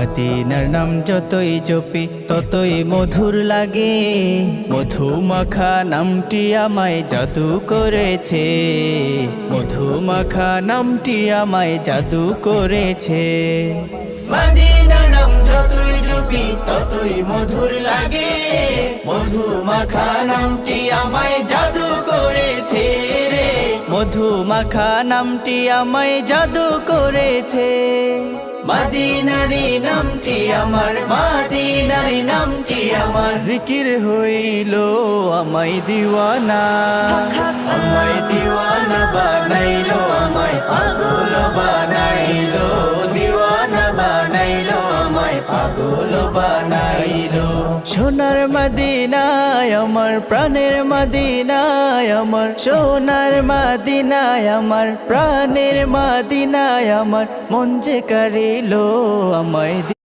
মদিনার নাম যতই জপি, ততই মধুর লাগে। মধু মাখা নামটি আমায় জাদু করেছে। মধু মাখা নামটি আমায় জাদু করেছে। মদিনার যতই ততই মধুর লাগে। মধু মাখা নামটি আমায় জাদু করেছে রে। মধু মাখা নামটি আমায় জাদু করেছে। মাদিনারি নামটি আমার মাদিনারি নামটি আমার। জিকির হইল আমায় দিওয়ানা। আমায় দিওয়ানা বানাইলো আমায় পাগল বানাইলো। দিওয়ানা বানাইলো আমায় পাগল বানাইলো। মদিনায়, আমার প্রাণের মদিনায়, আমার সোনার মদিনায়, আমার প্রাণের মদিনায়, আমার মন যে করিল, আমায়